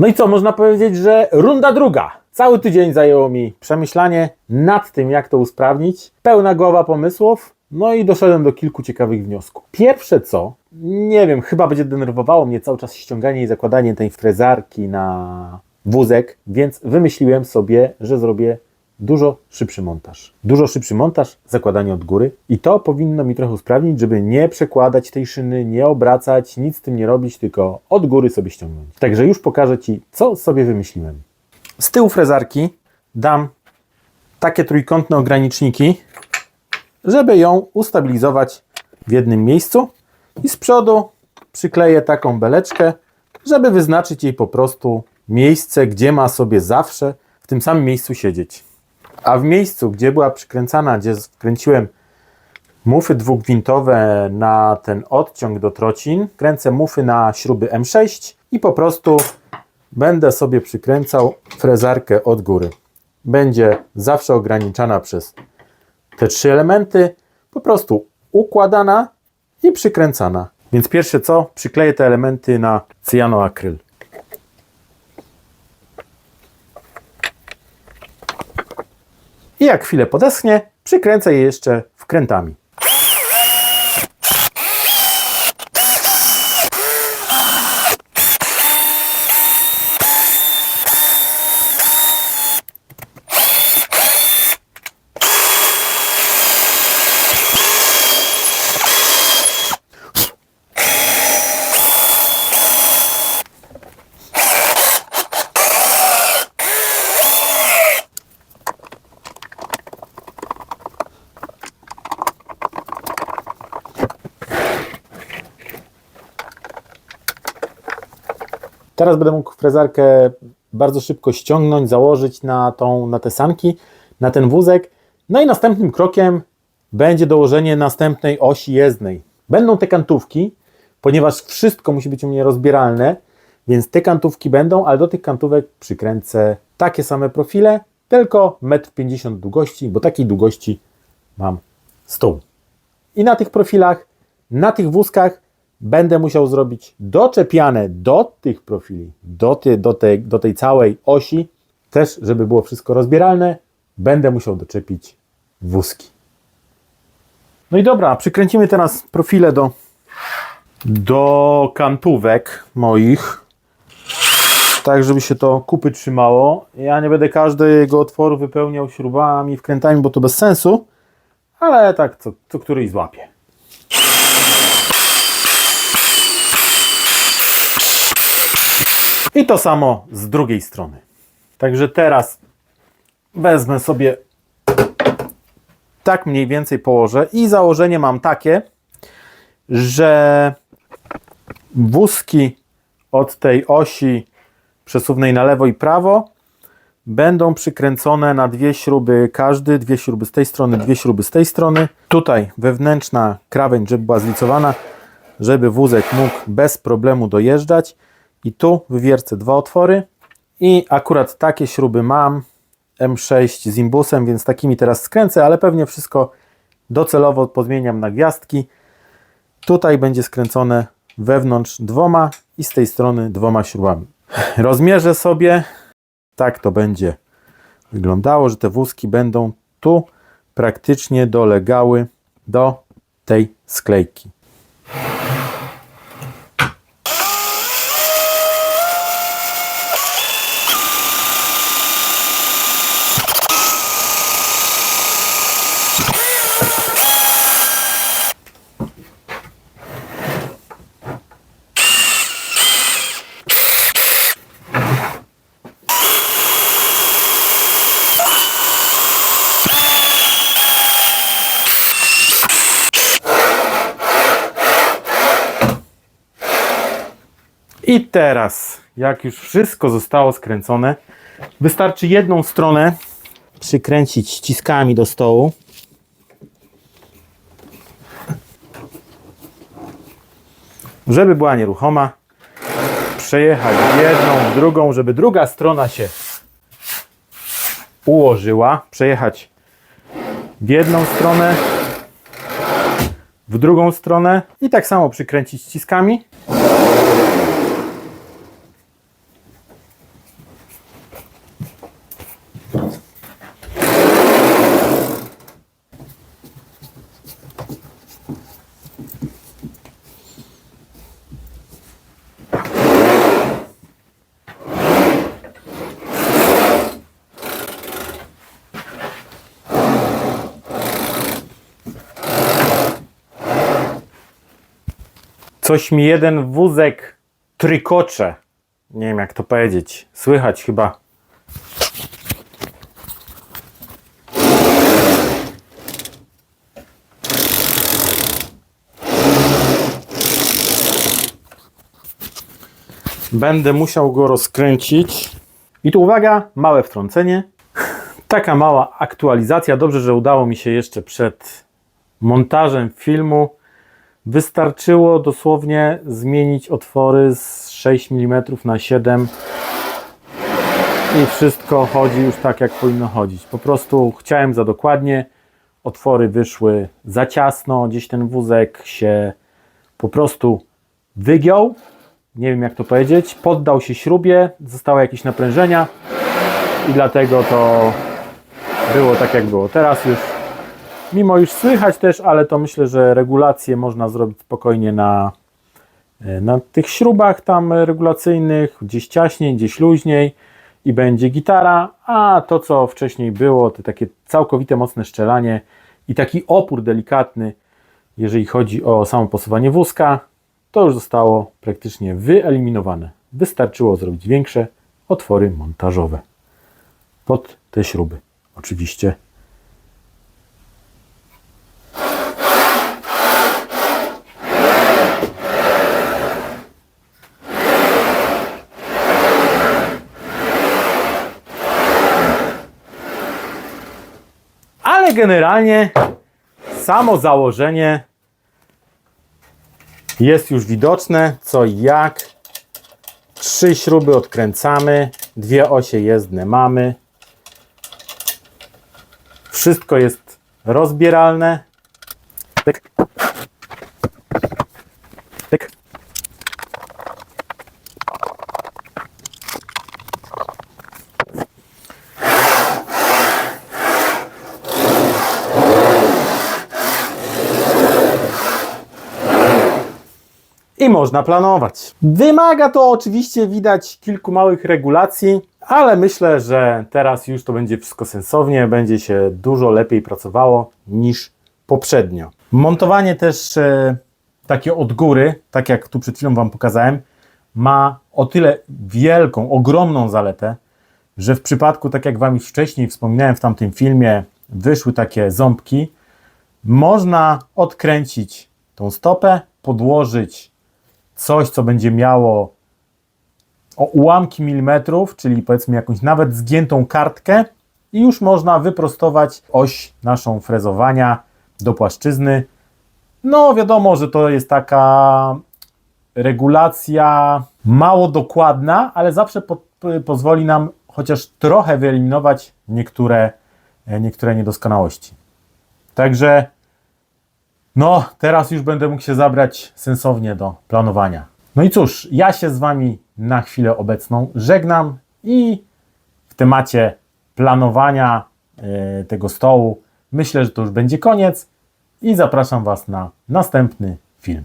No i co, można powiedzieć, że runda druga. Cały tydzień zajęło mi przemyślanie nad tym, jak to usprawnić. Pełna głowa pomysłów. No i doszedłem do kilku ciekawych wniosków. Pierwsze co, nie wiem, chyba będzie denerwowało mnie cały czas ściąganie i zakładanie tej frezarki na wózek, więc wymyśliłem sobie, że zrobię dużo szybszy montaż. Dużo szybszy montaż, zakładanie od góry i to powinno mi trochę usprawnić, żeby nie przekładać tej szyny, nie obracać, nic z tym nie robić, tylko od góry sobie ściągnąć. Także już pokażę Ci, co sobie wymyśliłem. Z tyłu frezarki dam takie trójkątne ograniczniki, żeby ją ustabilizować w jednym miejscu i z przodu przykleję taką beleczkę, żeby wyznaczyć jej po prostu miejsce, gdzie ma sobie zawsze w tym samym miejscu siedzieć. A w miejscu, gdzie była przykręcana, gdzie wkręciłem mufy dwugwintowe na ten odciąg do trocin, kręcę mufy na śruby M6 i po prostu będę sobie przykręcał frezarkę od góry. Będzie zawsze ograniczana przez te trzy elementy, po prostu układana i przykręcana. Więc pierwsze co, przykleję te elementy na cyjanoakryl. I jak chwilę podeschnie, przykręcę je jeszcze wkrętami. Teraz będę mógł frezarkę bardzo szybko ściągnąć, założyć na, tą, na te sanki, na ten wózek. No i następnym krokiem będzie dołożenie następnej osi jezdnej. Będą te kantówki, ponieważ wszystko musi być u mnie rozbieralne, więc te kantówki będą, ale do tych kantówek przykręcę takie same profile, tylko 1,50 m długości, bo takiej długości mam stół. I na tych profilach, na tych wózkach będę musiał zrobić doczepiane do tych profili, do, do, tej, do tej całej osi, też żeby było wszystko rozbieralne, będę musiał doczepić wózki. No i dobra, przykręcimy teraz profile do, do kantówek moich, tak żeby się to kupy trzymało. Ja nie będę każdego otworu wypełniał śrubami, wkrętami, bo to bez sensu, ale tak co, co któryś złapie. I to samo z drugiej strony. Także teraz wezmę sobie tak mniej więcej położę i założenie mam takie, że wózki od tej osi przesuwnej na lewo i prawo będą przykręcone na dwie śruby każdy, dwie śruby z tej strony, dwie śruby z tej strony. Tutaj wewnętrzna krawędź, żeby była zlicowana, żeby wózek mógł bez problemu dojeżdżać. I tu wywiercę dwa otwory i akurat takie śruby mam M6 z imbusem, więc takimi teraz skręcę, ale pewnie wszystko docelowo pozmieniam na gwiazdki. Tutaj będzie skręcone wewnątrz dwoma i z tej strony dwoma śrubami. Rozmierzę sobie, tak to będzie wyglądało, że te wózki będą tu praktycznie dolegały do tej sklejki. I teraz, jak już wszystko zostało skręcone, wystarczy jedną stronę przykręcić ściskami do stołu. Żeby była nieruchoma, przejechać jedną, drugą, żeby druga strona się ułożyła, przejechać w jedną stronę, w drugą stronę i tak samo przykręcić ściskami. Coś mi jeden wózek trykocze. Nie wiem jak to powiedzieć. Słychać chyba. Będę musiał go rozkręcić. I tu uwaga, małe wtrącenie. Taka mała aktualizacja. Dobrze, że udało mi się jeszcze przed montażem filmu. Wystarczyło dosłownie zmienić otwory z 6 mm na 7 i wszystko chodzi już tak, jak powinno chodzić. Po prostu chciałem za dokładnie. Otwory wyszły za ciasno, gdzieś ten wózek się po prostu wygiął. Nie wiem jak to powiedzieć. Poddał się śrubie, zostały jakieś naprężenia i dlatego to było tak jak było. Teraz już, mimo już słychać też, ale to myślę, że regulacje można zrobić spokojnie na, e, na tych śrubach tam regulacyjnych, gdzieś ciaśniej, gdzieś luźniej i będzie gitara, a to co wcześniej było, to takie całkowite mocne szczelanie i taki opór delikatny, jeżeli chodzi o samo posuwanie wózka, to już zostało praktycznie wyeliminowane. Wystarczyło zrobić większe otwory montażowe pod te śruby. Oczywiście. Ale generalnie samo założenie jest już widoczne, co i jak. Trzy śruby odkręcamy, dwie osie jezdne mamy. Wszystko jest rozbieralne. I można planować. Wymaga to oczywiście widać kilku małych regulacji, ale myślę, że teraz już to będzie wszystko sensownie, będzie się dużo lepiej pracowało niż poprzednio. Montowanie też e, takie od góry, tak jak tu przed chwilą Wam pokazałem, ma o tyle wielką, ogromną zaletę, że w przypadku, tak jak Wam już wcześniej wspominałem w tamtym filmie, wyszły takie ząbki, można odkręcić tą stopę, podłożyć coś, co będzie miało o ułamki milimetrów, czyli powiedzmy jakąś nawet zgiętą kartkę i już można wyprostować oś naszą frezowania do płaszczyzny. No wiadomo, że to jest taka regulacja mało dokładna, ale zawsze po, pozwoli nam chociaż trochę wyeliminować niektóre, niektóre niedoskonałości. Także no, teraz już będę mógł się zabrać sensownie do planowania. No i cóż, ja się z Wami na chwilę obecną żegnam i w temacie planowania e, tego stołu myślę, że to już będzie koniec i zapraszam Was na następny film.